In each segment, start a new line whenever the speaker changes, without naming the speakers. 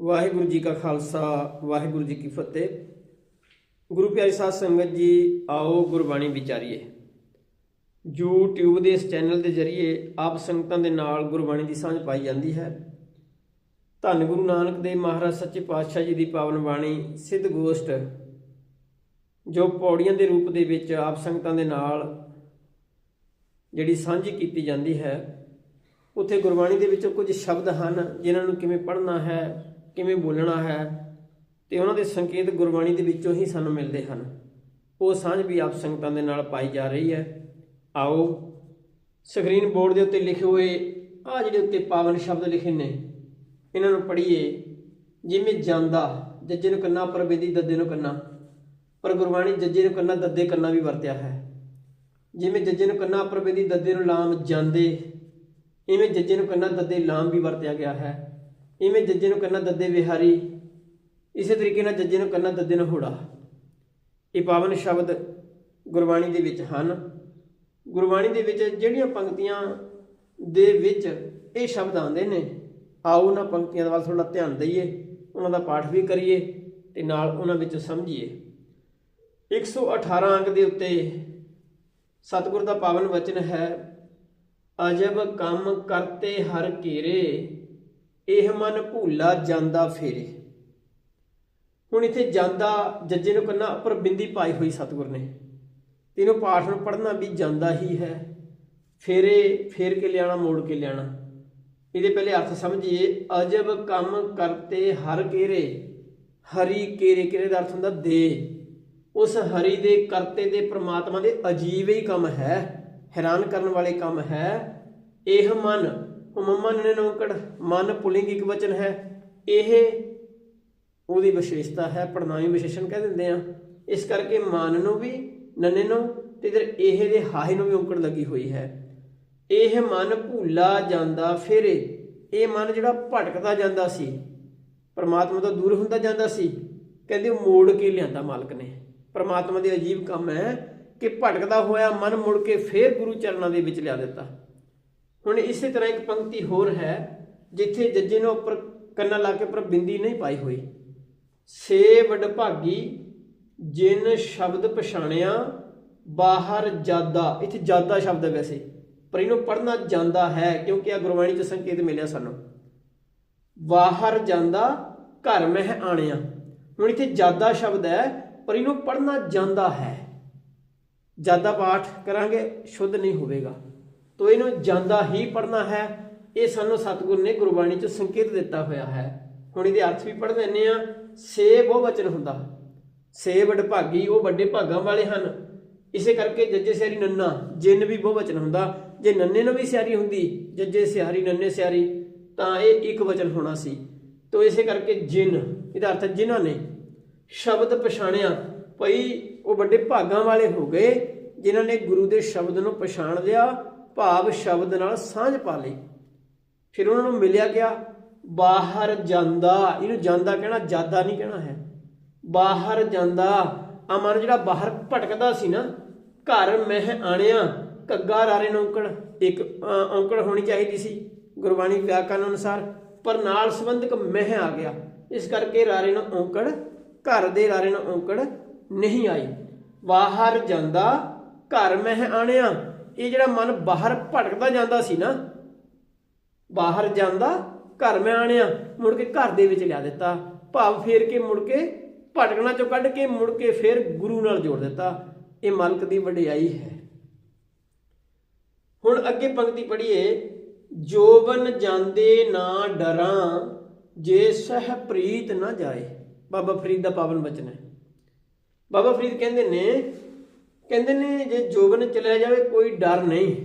ਵਾਹਿਗੁਰੂ ਜੀ ਕਾ ਖਾਲਸਾ, ਵਾਹਿਗੁਰੂ ਜੀ ਕੀ ਫਤਿਹ। ਗੁਰੂ ਪਿਆਰੀ ਸਾਧ ਸੰਗਤ ਜੀ, ਆਓ ਗੁਰਬਾਣੀ ਵਿਚਾਰੀਏ। YouTube ਦੇ ਇਸ ਚੈਨਲ ਦੇ ਜ਼ਰੀਏ ਆਪ ਸੰਗਤਾਂ ਦੇ ਨਾਲ ਗੁਰਬਾਣੀ ਦੀ ਸਾਂਝ ਪਾਈ ਜਾਂਦੀ ਹੈ। ਧੰਨ ਗੁਰੂ ਨਾਨਕ ਦੇਵ ਮਹਾਰਾਜ, ਸੱਚੇ ਪਾਤਸ਼ਾਹ ਜੀ ਦੀ ਪਾਵਨ ਬਾਣੀ, ਸਿੱਧ ਗੋਸ਼ਟ, ਜੋ ਪੌੜੀਆਂ ਦੇ ਰੂਪ ਦੇ ਵਿੱਚ ਆਪ ਸੰਗਤਾਂ ਦੇ ਨਾਲ ਜਿਹੜੀ ਸਾਂਝੀ ਕੀਤੀ ਜਾਂਦੀ ਹੈ, ਉੱਥੇ ਗੁਰਬਾਣੀ ਦੇ ਵਿੱਚੋਂ ਕੁਝ ਸ਼ਬਦ ਹਨ, ਜਿਨ੍ਹਾਂ ਨੂੰ ਕਿਵੇਂ ਪੜ੍ਹਨਾ ਹੈ ਕਿਵੇਂ ਬੋਲਣਾ ਹੈ ਤੇ ਉਹਨਾਂ ਦੇ ਸੰਕੇਤ ਗੁਰਬਾਣੀ ਦੇ ਵਿੱਚੋਂ ਹੀ ਸਾਨੂੰ ਮਿਲਦੇ ਹਨ। ਉਹ ਸਾਂਝ ਵੀ ਆਪ ਸੰਗਤਾਂ ਦੇ ਨਾਲ ਪਾਈ ਜਾ ਰਹੀ ਹੈ। ਆਓ, ਸਕਰੀਨ ਬੋਰਡ ਦੇ ਉੱਤੇ ਲਿਖੇ ਹੋਏ ਆ ਜਿਹੜੇ ਉੱਤੇ ਪਾਵਨ ਸ਼ਬਦ ਲਿਖੇ ਨੇ, ਇਹਨਾਂ ਨੂੰ ਪੜ੍ਹੀਏ। ਜਿਵੇਂ ਜਾਂਦਾ, ਜੱਜੇ ਨੂੰ ਕੰਨਾ ਪਰ ਬੇਦੀ ਦੱਦੇ ਨੂੰ ਕੰਨਾ। ਪਰ ਗੁਰਬਾਣੀ ਜੱਜੇ ਨੂੰ ਕੰਨਾ, ਦੱਦੇ ਕੰਨਾ ਵੀ ਵਰਤਿਆ ਹੈ। ਜਿਵੇਂ ਜੱਜੇ ਨੂੰ ਕੰਨਾ ਪਰ ਬੇਦੀ ਦੱਦੇ ਨੂੰ ਲਾਮ, ਜਾਂਦੇ। ਇਵੇਂ ਜੱਜੇ ਨੂੰ ਕੰਨਾ, ਦੱਦੇ, ਲਾਮ ਵੀ ਵਰਤਿਆ ਗਿਆ ਹੈ। ਇਵੇਂ ਜੱਜੇ ਨੂੰ ਕੰਨਾ ਦੱਦੇ ਵਿਹਾਰੀ, ਇਸੇ ਤਰੀਕੇ ਨਾਲ ਜੱਜੇ ਨੂੰ ਕੰਨਾ ਦੱਦੇ ਨੂੰ ਹੋੜਾ ਇਹ ਪਾਵਨ ਸ਼ਬਦ ਗੁਰਬਾਣੀ ਦੇ ਵਿੱਚ ਹਨ। ਗੁਰਬਾਣੀ ਦੇ ਵਿੱਚ ਜਿਹੜੀਆਂ ਪੰਕਤੀਆਂ ਦੇ ਵਿੱਚ ਇਹ ਸ਼ਬਦ ਆਉਂਦੇ ਨੇ, ਆਓ ਉਹਨਾਂ ਪੰਕਤੀਆਂ ਦੇ ਵੱਲ ਥੋੜਾ ਧਿਆਨ ਦਈਏ, ਉਹਨਾਂ ਦਾ ਪਾਠ ਵੀ ਕਰੀਏ ਤੇ ਨਾਲ ਉਹਨਾਂ ਵਿੱਚ ਸਮਝੀਏ। 118 ਅੰਕ ਦੇ ਉੱਤੇ ਸਤਿਗੁਰ ਦਾ ਪਾਵਨ ਵਚਨ ਹੈ, ਅਜਬ ਕੰਮ ਕਰਤੇ ਹਰ ਘੇਰੇ ਇਹ ਮਨ ਭੂਲਾ ਜਾਂਦਾ ਫੇਰੇ। ਹੁਣ ਇੱਥੇ ਜਾਂਦਾ ਜੱਜੇ ਨੂੰ ਕੰਨਾ ਉੱਪਰ ਬਿੰਦੀ ਪਾਈ ਹੋਈ ਸਤਿਗੁਰ ਨੇ। ਤੈਨੂੰ ਪਾਠ ਨੂੰ ਪੜ੍ਹਨਾ ਵੀ ਜਾਂਦਾ ਹੀ ਹੈ। ਫੇਰੇ ਫੇਰ ਕੇ ਲਿਆਣਾ, ਮੋੜ ਕੇ ਲਿਆਣਾ। ਇਹਦੇ ਪਹਿਲੇ ਅਰਥ ਸਮਝੀਏ, ਅਜਬ ਕੰਮ ਕਰਤੇ ਹਰ ਕੇਰੇ। ਹਰੀ ਕੇਰੇ ਕੇਰੇ ਦਾ ਅਰਥ ਹੁੰਦਾ ਦੇ। ਉਸ ਹਰੀ ਦੇ ਕਰਤੇ ਦੇ ਪ੍ਰਮਾਤਮਾ ਦੇ ਅਜੀਬ ਹੀ ਕੰਮ ਹੈ। ਹੈਰਾਨ ਕਰਨ ਵਾਲੇ ਕੰਮ ਹੈ। ਇਹ ਮਨ ਹਮਮਨ ਨੇ ਨੌਕੜ, ਮਨ ਪੁਲਿੰਗ ਇੱਕ ਵਚਨ ਹੈ। ਇਹ ਉਹਦੀ ਵਿਸ਼ੇਸ਼ਤਾ ਹੈ ਪੜਨਾਮੀ ਵਿਸ਼ੇਸ਼ਣ ਕਹਿ ਦਿੰਦੇ ਆ। ਇਸ ਕਰਕੇ ਮਨ ਨੂੰ ਵੀ, ਨੰਨੇ ਨੂੰ ਤੇ ਇਧਰ ਇਹ ਦੇ ਹਾਹੇ ਨੂੰ ਵੀ ਔਂਕੜ ਲੱਗੀ ਹੋਈ ਹੈ। ਇਹ ਮਨ ਭੁੱਲਾ ਜਾਂਦਾ ਫਿਰੇ। ਇਹ ਮਨ ਜਿਹੜਾ ਭਟਕਦਾ ਜਾਂਦਾ ਸੀ, ਪਰਮਾਤਮਾ ਤੋਂ ਦੂਰ ਹੁੰਦਾ ਜਾਂਦਾ ਸੀ, ਕਹਿੰਦੇ ਉਹ ਮੋੜ ਕੇ ਲਿਆਂਦਾ ਮਾਲਕ ਨੇ। ਪਰਮਾਤਮਾ ਦੇ ਅਜੀਬ ਕੰਮ ਹੈ ਕਿ ਭਟਕਦਾ ਹੋਇਆ ਮਨ ਮੁੜ ਕੇ ਫੇਰ ਗੁਰੂ ਚਰਨਾਂ ਦੇ ਵਿੱਚ ਲਿਆ ਦਿੱਤਾ। ਹੁਣ ਇਸੇ ਤਰ੍ਹਾਂ ਇੱਕ ਪੰਕਤੀ ਹੋਰ ਹੈ, ਜਿੱਥੇ ਜੱਜੇ ਨੂੰ ਉੱਪਰ ਕੰਨਾਂ ਲਾ ਕੇ ਉੱਪਰ ਬਿੰਦੀ ਨਹੀਂ ਪਾਈ ਹੋਈ। ਸੇ ਵਡਭਾਗੀ ਜਿਨ ਸ਼ਬਦ ਪਛਾਣਿਆ, ਬਾਹਰ ਜਾਦਾ। ਇੱਥੇ ਜਾਦਾ ਸ਼ਬਦ ਹੈ ਵੈਸੇ। ਪਰ ਇਹਨੂੰ ਪੜ੍ਹਨਾ ਜਾਂਦਾ ਹੈ, ਕਿਉਂਕਿ ਆ ਗੁਰਬਾਣੀ ਚ ਸੰਕੇਤ ਮਿਲਿਆ ਸਾਨੂੰ। ਬਾਹਰ ਜਾਂਦਾ, ਘਰ ਮਹਿ ਆਣਿਆ। ਹੁਣ ਇੱਥੇ ਜਾਦਾ ਸ਼ਬਦ ਹੈ, ਪਰ ਇਹਨੂੰ ਪੜ੍ਹਨਾ ਜਾਂਦਾ ਹੈ। ਜਾਦਾ ਪਾਠ ਕਰਾਂਗੇ, ਸ਼ੁੱਧ ਨਹੀਂ ਹੋਵੇਗਾ। ਤੋ ਇਹਨੂੰ ਜਾਂਦਾ ਹੀ ਪੜ੍ਹਨਾ ਹੈ। ਇਹ ਸਾਨੂੰ ਸਤਿਗੁਰ ਨੇ ਗੁਰਬਾਣੀ ਚ ਸੰਕੇਤ ਦਿੱਤਾ ਹੋਇਆ ਹੈ। ਹੁਣ ਇਹਦੇ ਅਰਥ ਵੀ ਪੜ੍ਹ ਲੈਂਦੇ ਆ ਸੇ ਬਹੁ ਵਚਨ ਹੁੰਦਾ। ਸੇ ਵਡਭਾਗੀ ਉਹ ਵੱਡੇ ਭਾਗਾਂ ਵਾਲੇ ਹਨ। ਇਸੇ ਕਰਕੇ ਜੱਜੇ ਸਿਆਰੀ ਨੰਨਾ, ਜਿੰਨ ਵੀ ਬਹੁ ਵਚਨ ਹੁੰਦਾ। ਜੇ ਨੰਨੇ ਨੂੰ ਵੀ ਸਿਆਰੀ ਹੁੰਦੀ, ਜੱਜੇ ਸਿਆਰੀ, ਨੰਨੇ ਸਿਆਰੀ, ਤਾਂ ਇਹ ਇੱਕ ਵਚਨ ਹੋਣਾ ਸੀ। ਤੋ ਇਸੇ ਕਰਕੇ ਜਿੰਨ, ਇਹਦਾ ਅਰਥ ਜਿਨ੍ਹਾਂ ਨੇ ਸ਼ਬਦ ਪਛਾਣਿਆ। ਭਈ ਉਹ ਵੱਡੇ ਭਾਗਾਂ ਵਾਲੇ ਹੋ ਗਏ, ਜਿਨ੍ਹਾਂ ਨੇ ਗੁਰੂ ਦੇ ਸ਼ਬਦ ਨੂੰ ਪਛਾਣ ਲਿਆ। ਭਾਵ ਸ਼ਬਦ ਨਾਲ ਸਾਂਝ ਪਾ ਲਈ। ਫਿਰ ਉਹਨਾਂ ਨੂੰ ਮਿਲਿਆ ਗਿਆ, ਬਾਹਰ ਜਾਂਦਾ। ਇਹਨੂੰ ਜਾਂਦਾ ਕਹਿਣਾ ਜਾਂਦਾ ਨਹੀਂ ਕਹਿਣਾ ਹੈ। ਬਾਹਰ ਜਾਂਦਾ। ਆ ਮਨ ਜਿਹੜਾ ਬਾਹਰ ਭਟਕਦਾ ਸੀ ਨਾ, ਘਰ ਮਹਿ ਆਣਿਆ ਕੱਗਾ ਰਾਰੇ ਨੂੰ ਔਂਕੜ। ਇੱਕ ਔਂਕੜ ਹੋਣੀ ਚਾਹੀਦੀ ਸੀ ਗੁਰਬਾਣੀ ਵਿਆਕਰਨ ਅਨੁਸਾਰ, ਪਰ ਨਾਲ ਸੰਬੰਧਕ ਮਹਿ ਆ ਗਿਆ। ਇਸ ਕਰਕੇ ਰਾਰੇ ਨੂੰ ਔਂਕੜ, ਘਰ ਦੇ ਰਾਰੇ ਨੂੰ ਔਂਕੜ ਨਹੀਂ ਆਈ। ਬਾਹਰ ਜਾਂਦਾ, ਘਰ ਮਹਿ ਆਣਿਆ ਇਹ ਜਿਹੜਾ ਮਨ ਬਾਹਰ ਭਟਕਦਾ ਜਾਂਦਾ ਸੀ ਨਾ, ਬਾਹਰ ਜਾਂਦਾ, ਘਰ ਮੈਂ ਆਣਿਆ, ਮੁੜ ਕੇ ਘਰ ਦੇ ਵਿੱਚ ਲਿਆ ਦਿੱਤਾ। ਭਾਵ ਫੇਰ ਕੇ ਮੁੜ ਕੇ ਭਟਕਣਾ ਚੋਂ ਕੱਢ ਕੇ ਮੁੜ ਕੇ ਫੇਰ ਗੁਰੂ ਨਾਲ ਜੋੜ ਦਿੱਤਾ। ਇਹ ਮਾਲਕ ਦੀ ਵਡਿਆਈ ਹੈ। ਹੁਣ ਅੱਗੇ ਪੰਕਤੀ ਪੜ੍ਹੀਏ, ਜੋਬਨ ਜਾਂਦੇ ਨਾ ਡਰਾਂ, ਜੇ ਸਹ ਪ੍ਰੀਤ ਨਾ ਜਾਏ। ਬਾਬਾ ਫਰੀਦ ਦਾ ਪਾਵਨ ਬਚਨ ਹੈ। ਬਾਬਾ ਫਰੀਦ ਕਹਿੰਦੇ ਨੇ ਕਹਿੰਦੇ ਨੇ ਜੇ ਜੋਬਨ ਚਲਿਆ ਜਾਵੇ, ਕੋਈ ਡਰ ਨਹੀਂ।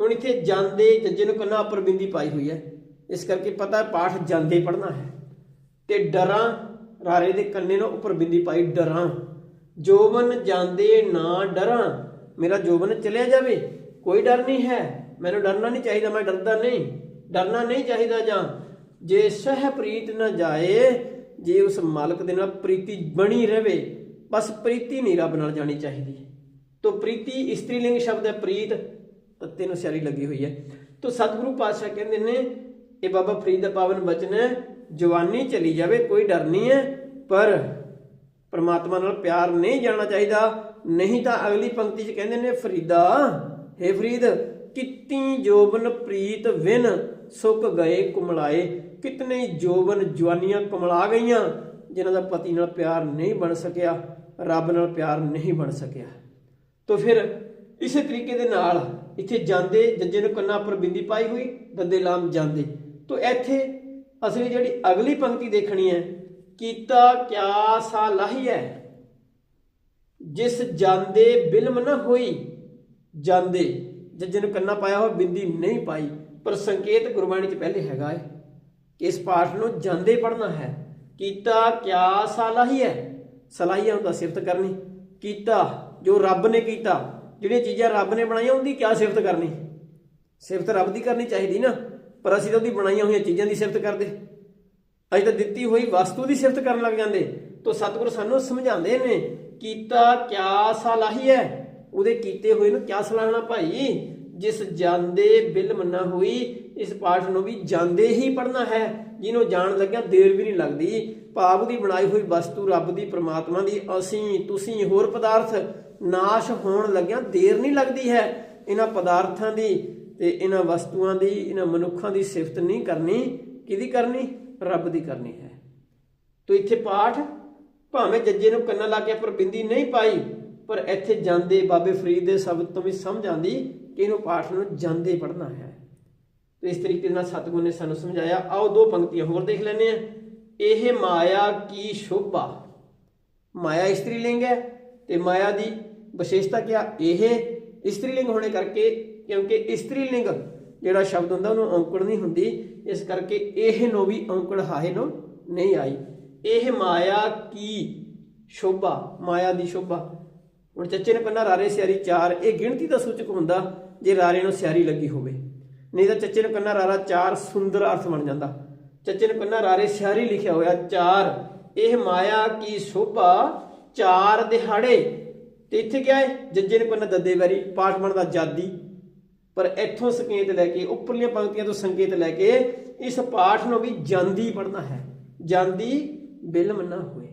ਹੁਣ ਇੱਥੇ ਜਾਂਦੇ ਜੱਜੇ ਨੂੰ ਕੰਨਾ ਉੱਪਰ ਬਿੰਦੀ ਪਾਈ ਹੋਈ ਹੈ। ਇਸ ਕਰਕੇ ਪਤਾ ਪਾਠ ਜਾਂਦੇ ਪੜਨਾ ਹੈ। ਤੇ ਡਰਾਂ, ਰਾਰੇ ਦੇ ਕੰਨੇ ਨੂੰ ਉੱਪਰ ਬਿੰਦੀ ਪਾਈ ਡਰਾਂ। ਜੋਬਨ ਜਾਂਦੇ ਨਾ ਡਰਾਂ। ਮੇਰਾ ਜੋਬਨ ਚਲਿਆ ਜਾਵੇ, ਕੋਈ ਡਰ ਨਹੀਂ ਹੈ। ਮੈਨੂੰ ਡਰਨਾ ਨਹੀਂ ਚਾਹੀਦਾ, ਮੈਂ ਡਰਦਾ ਨਹੀਂ। ਡਰਨਾ ਨਹੀਂ ਚਾਹੀਦਾ ਜਾਂ ਜੇ ਸਹਿ ਪ੍ਰੀਤ ਨਾ ਜਾਏ, ਜੇ ਉਸ ਮਾਲਕ ਦੇ ਨਾਲ ਪ੍ਰੀਤੀ ਬਣੀ ਰਵੇ ਬਸ ਪ੍ਰੀਤੀ ਨਹੀਂ ਰੱਬ ਨਾਲ ਜਾਣੀ ਚਾਹੀਦੀ। ਤੋ ਪ੍ਰੀਤੀ ਇਸਤਰੀ ਲਿੰਗ ਸ਼ਬਦ ਹੈ ਪ੍ਰੀਤ ਤੱਤੇ ਨੂੰ ਸਿਆਰੀ ਲੱਗੀ ਹੋਈ ਹੈ। ਤੋ ਸਤਿਗੁਰੂ ਪਾਤਸ਼ਾਹ ਕਹਿੰਦੇ ਨੇ, ਇਹ ਬਾਬਾ ਫਰੀਦ ਦਾ ਪਾਵਨ ਬਚਨ ਹੈ, ਜਵਾਨੀ ਚਲੀ ਜਾਵੇ, ਕੋਈ ਡਰ ਨਹੀਂ ਹੈ, ਪਰ ਪਰਮਾਤਮਾ ਨਾਲ ਪਿਆਰ ਨਹੀਂ ਜਾਣਾ ਚਾਹੀਦਾ। ਨਹੀਂ ਤਾਂ ਅਗਲੀ ਪੰਕਤੀ 'ਚ ਕਹਿੰਦੇ ਨੇ, ਫਰੀਦਾ हे ਫਰੀਦ, ਕਿਤਨੀ ਜੋਬਨ ਪ੍ਰੀਤ ਵਿਨ ਸੁੱਕ ਗਏ ਕੁਮਲਾਏ। ਕਿਤਨੇ ਜੋਬਨ ਜਵਾਨੀਆਂ ਕੁਮਲਾ ਗਈਆਂ, ਜਿਨ੍ਹਾਂ ਦਾ ਪਤੀ ਨਾਲ ਪਿਆਰ ਨਹੀਂ ਬਣ ਸਕਿਆ, ਰੱਬ ਨਾਲ ਪਿਆਰ ਨਹੀਂ ਬਣ ਸਕਿਆ। ਤੋ ਫਿਰ ਇਸੇ ਤਰੀਕੇ ਦੇ ਨਾਲ ਇੱਥੇ ਜਾਂਦੇ, ਜੱਜੇ ਨੂੰ ਕੰਨਾਂ ਉੱਪਰ ਬਿੰਦੀ ਪਾਈ ਹੋਈ ਦੱਦੇ ਲਾਮ ਜਾਂਦੇ। ਤੋ ਇੱਥੇ ਅਸੀਂ ਜਿਹੜੀ ਅਗਲੀ ਪੰਕਤੀ ਦੇਖਣੀ ਹੈ, ਕੀਤਾ ਕਿਆ ਸਾ ਲਾਹੀ ਜਿਸ ਜਾਂਦੇ ਬਿਲਮ ਨਾ ਹੋਈ, ਜਾਂਦੇ। ਜੱਜੇ ਨੂੰ ਕੰਨਾ ਪਾਇਆ ਹੋਇਆ, ਬਿੰਦੀ ਨਹੀਂ ਪਾਈ। ਪਰ ਸੰਕੇਤ ਗੁਰਬਾਣੀ 'ਚ ਪਹਿਲੇ ਹੈਗਾ ਹੈ ਕਿ ਇਸ ਪਾਠ ਨੂੰ ਜਾਂਦੇ ਪੜਨਾ ਹੈ। ਕੀਤਾ ਕਿਆ ਸਲਾਹੀ ਹੈ? ਸਲਾਹੀਆਂ ਹੁੰਦਾ ਸਿਫਤ ਕਰਨੀ। ਕੀਤਾ ਜੋ ਰੱਬ ਨੇ ਕੀਤਾ, ਜਿਹੜੀਆਂ ਚੀਜ਼ਾਂ ਰੱਬ ਨੇ ਬਣਾਈਆਂ, ਉਹਦੀ ਕਿਆ ਸਿਫਤ ਕਰਨੀ? ਸਿਫਤ ਰੱਬ ਦੀ ਕਰਨੀ ਚਾਹੀਦੀ ਨਾ, ਪਰ ਅਸੀਂ ਤਾਂ ਉਹਦੀ ਬਣਾਈਆਂ ਹੋਈਆਂ ਚੀਜ਼ਾਂ ਦੀ ਸਿਫਤ ਕਰਦੇ। ਅਸੀਂ ਤਾਂ ਦਿੱਤੀ ਹੋਈ ਵਸਤੂ ਦੀ ਸਿਫਤ ਕਰਨ ਲੱਗ ਜਾਂਦੇ। ਤੋਂ ਸਤਿਗੁਰੂ ਸਾਨੂੰ ਸਮਝਾਉਂਦੇ ਨੇ, ਕੀਤਾ ਕਿਆ ਸਲਾਹੀ ਹੈ? ਉਹਦੇ ਕੀਤੇ ਹੋਏ ਨੂੰ ਕਿਆ ਸਲਾਹਣਾ ਭਾਈ? ਜਿਸ ਜਾਂਦੇ ਬਿਲਮ ਨਾ ਹੋਈ, ਇਸ ਪਾਠ ਨੂੰ ਵੀ ਜਾਂਦੇ ਹੀ ਪੜਨਾ ਹੈ। ਜਿਹਨੂੰ ਜਾਣ ਲੱਗਿਆ ਦੇਰ ਵੀ ਨਹੀਂ ਲੱਗਦੀ। ਭਾਵ ਦੀ ਬਣਾਈ ਹੋਈ ਵਸਤੂ ਰੱਬ ਦੀ, ਪ੍ਰਮਾਤਮਾ ਦੀ, ਅਸੀਂ, ਤੁਸੀਂ ਹੋਰ ਪਦਾਰਥ ਨਾਸ਼ ਹੋਣ ਲੱਗਿਆ ਦੇਰ ਨਹੀਂ ਲੱਗਦੀ ਹੈ। ਇਹਨਾਂ ਪਦਾਰਥਾਂ ਦੀ ਤੇ ਇਹਨਾਂ ਵਸਤੂਆਂ ਦੀ, ਇਹਨਾਂ ਮਨੁੱਖਾਂ ਦੀ ਸਿਫਤ ਨਹੀਂ ਕਰਨੀ। ਕਿਹਦੀ ਕਰਨੀ? ਰੱਬ ਦੀ ਕਰਨੀ ਹੈ। ਤੋ ਇੱਥੇ ਪਾਠ ਭਾਵੇਂ ਜੱਜੇ ਨੂੰ ਕੰਨਾਂ ਲਾ ਕੇ ਪਰ ਬਿੰਦੀ ਨਹੀਂ ਪਾਈ, ਪਰ ਇੱਥੇ ਜਾਂਦੇ ਬਾਬੇ ਫਰੀਦ ਦੇ ਸ਼ਬਦ ਤੋਂ ਵੀ ਸਮਝ ਆਂਦੀ ਕਿ ਇਹਨੂੰ ਪਾਠ ਨੂੰ ਜਾਂਦੇ ਪੜ੍ਹਨਾ ਹੈ। ਤੇ ਇਸ ਤਰੀਕੇ ਨਾਲ ਸਤਿਗੁਰ ਨੇ ਸਾਨੂੰ ਸਮਝਾਇਆ। ਆਓ ਦੋ ਪੰਕਤੀਆਂ ਹੋਰ ਦੇਖ ਲੈਂਦੇ ਆ ਇਹ ਮਾਇਆ ਕੀ ਸ਼ੋਭਾ ਮਾਇਆ ਇਸਤਰੀ ਲਿੰਗ ਹੈ ਤੇ ਮਾਇਆ ਦੀ ਵਿਸ਼ੇਸ਼ਤਾ ਕਿਆ ਇਹ ਇਸਤਰੀ ਲਿੰਗ ਹੋਣੇ ਕਰਕੇ, ਕਿਉਂਕਿ ਇਸਤਰੀ ਲਿੰਗ ਜਿਹੜਾ ਸ਼ਬਦ ਹੁੰਦਾ ਉਹਨੂੰ ਔਂਕੜ ਨਹੀਂ ਹੁੰਦੀ, ਇਸ ਕਰਕੇ ਇਹ ਨੂੰ ਵੀ ਔਂਕੜ ਹਾਹੇ ਨੂੰ ਨਹੀਂ ਆਈ। ਇਹ ਮਾਇਆ ਕੀ ਸ਼ੋਭਾ ਮਾਇਆ ਦੀ ਸ਼ੋਭਾ ਹੁਣ ਚੱਚੇ ਨੇ ਪੰਨਾ ਰਾਰੇ ਸਿਆਰੀ ਚਾਰ, ਇਹ ਗਿਣਤੀ ਦਾ ਸੂਚਕ ਹੁੰਦਾ ਜੇ ਰਾਰੇ ਨੂੰ ਸਿਆਰੀ ਲੱਗੀ ਹੋਵੇ। ਨਹੀਂ ਤਾਂ ਚੱਚੇ ਨੂੰ ਕੰਨਾ ਰਾਰਾ ਚਾਰ ਸੁੰਦਰ ਅਰਥ ਬਣ ਜਾਂਦਾ। ਚੱਚੇ ਨੇ ਪਹਿਲਾਂ ਰਾਰੇ ਸਿਆਰੀ ਲਿਖਿਆ ਹੋਇਆ, ਚਾਰ। ਇਹ ਮਾਇਆ ਕੀ ਸ਼ੋਭਾ? ਚਾਰ ਦਿਹਾੜੇ। ਤੇ ਇੱਥੇ ਕਿਹਾ ਹੈ? ਜੱਜੇ ਨੇ ਪਹਿਲਾਂ ਦੱਦੇ ਵਾਰੀ ਪਾਠ ਬਣਦਾ ਜਾਦੀ। ਪਰ ਇੱਥੋਂ ਸੰਕੇਤ ਲੈ ਕੇ, ਉੱਪਰਲੀਆਂ ਪੰਕਤੀਆਂ ਤੋਂ ਸੰਕੇਤ ਲੈ ਕੇ ਇਸ ਪਾਠ ਨੂੰ ਵੀ ਜਾਂਦੀ ਪੜਨਾ ਹੈ। ਜਾਂਦੀ ਬਿਲਮ ਨਾ ਹੋਏ।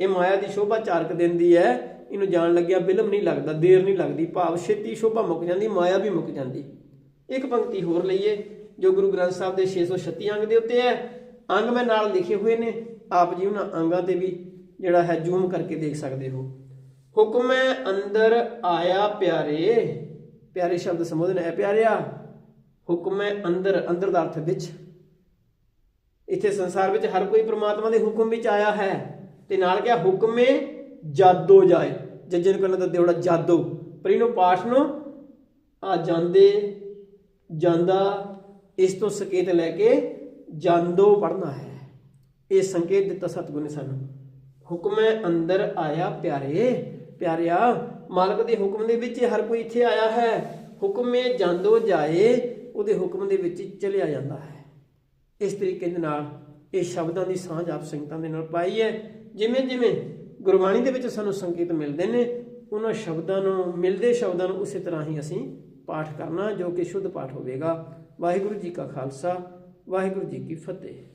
ਇਹ ਮਾਇਆ ਦੀ ਸ਼ੋਭਾ ਚਾਰਕ ਦਿੰਦੀ ਹੈ। ਇਹਨੂੰ ਜਾਣ ਲੱਗਿਆ ਬਿਲਮ ਨਹੀਂ ਲੱਗਦਾ, ਦੇਰ ਨਹੀਂ ਲੱਗਦੀ। ਭਾਵ ਛੇਤੀ ਸ਼ੋਭਾ ਮੁੱਕ ਜਾਂਦੀ, ਮਾਇਆ ਵੀ ਮੁੱਕ ਜਾਂਦੀ। ਇੱਕ ਪੰਕਤੀ ਹੋਰ ਲਈਏ, ਜੋ ਗੁਰੂ ਗ੍ਰੰਥ ਸਾਹਿਬ ਦੇ 636 ਅੰਗ ਦੇ ਉੱਤੇ ਹੈ। ਅੰਗ ਮੈਂ ਨਾਲ ਲਿਖੇ ਹੋਏ ਨੇ, ਆਪ ਜੀ ਉਹਨਾਂ ਅੰਗਾਂ ਤੇ ਵੀ ਜਿਹੜਾ ਹੈ ਜ਼ੂਮ ਕਰਕੇ ਦੇਖ ਸਕਦੇ ਹੋ। ਹੁਕਮ ਹੈ ਅੰਦਰ ਆਇਆ ਪਿਆਰੇ ਪਿਆਰੇ ਸ਼ਬਦ ਸੰਬੋਧਨ ਹੈ ਪਿਆਰਿਆ। ਹੁਕਮ ਹੈ ਅੰਦਰ ਅੰਦਰ ਦਾ ਅਰਥ ਵਿੱਚ। ਇੱਥੇ ਸੰਸਾਰ ਵਿੱਚ ਹਰ ਕੋਈ ਪ੍ਰਮਾਤਮਾ ਦੇ ਹੁਕਮ ਵਿੱਚ ਆਇਆ ਹੈ। ਤੇ ਨਾਲ ਕਿਹਾ, ਹੁਕਮੇ ਜਾਦੋ ਜਾਏ। ਜੱਜਨ ਕਰਨ ਦਾ ਦੇਵੜਾ ਜਾਦੋ। ਪਰ ਇਹਨੂੰ ਪਾਠ ਨੂੰ ਆ ਜਾਂਦੇ ਜਾਂਦਾ, ਇਸ ਤੋਂ ਸੰਕੇਤ ਲੈ ਕੇ ਜਾਂਦੋ ਪੜਨਾ ਹੈ। ਇਹ ਸੰਕੇਤ ਦਿੱਤਾ ਸਤਿਗੁਰ ਨੇ ਸਾਨੂੰ। ਹੁਕਮ ਅੰਦਰ ਆਇਆ ਪਿਆਰੇ, ਪਿਆਰਿਆ, ਮਾਲਕ ਦੇ ਹੁਕਮ ਦੇ ਵਿੱਚ ਹਰ ਕੋਈ ਇੱਥੇ ਆਇਆ ਹੈ। ਹੁਕਮੇ ਜਾਂਦੋ ਜਾਏ, ਉਹਦੇ ਹੁਕਮ ਦੇ ਵਿੱਚ ਚਲਿਆ ਜਾਂਦਾ ਹੈ। ਇਸ ਤਰੀਕੇ ਦੇ ਨਾਲ ਇਹ ਸ਼ਬਦਾਂ ਦੀ ਸਾਂਝ ਆਪ ਸੰਗਤਾਂ ਦੇ ਨਾਲ ਪਾਈ ਹੈ। ਜਿਵੇਂ ਜਿਵੇਂ ਗੁਰਬਾਣੀ ਦੇ ਵਿੱਚ ਸਾਨੂੰ ਸੰਕੇਤ ਮਿਲਦੇ ਨੇ, ਉਹਨਾਂ ਸ਼ਬਦਾਂ ਨੂੰ, ਮਿਲਦੇ ਸ਼ਬਦਾਂ ਨੂੰ ਉਸੇ ਤਰ੍ਹਾਂ ਹੀ ਅਸੀਂ ਪਾਠ ਕਰਨਾ ਜੋ ਕਿ ਸ਼ੁੱਧ ਪਾਠ ਹੋਵੇਗਾ। ਵਾਹਿਗੁਰੂ ਜੀ ਕਾ ਖਾਲਸਾ, ਵਾਹਿਗੁਰੂ ਜੀ ਕੀ ਫਤਿਹ।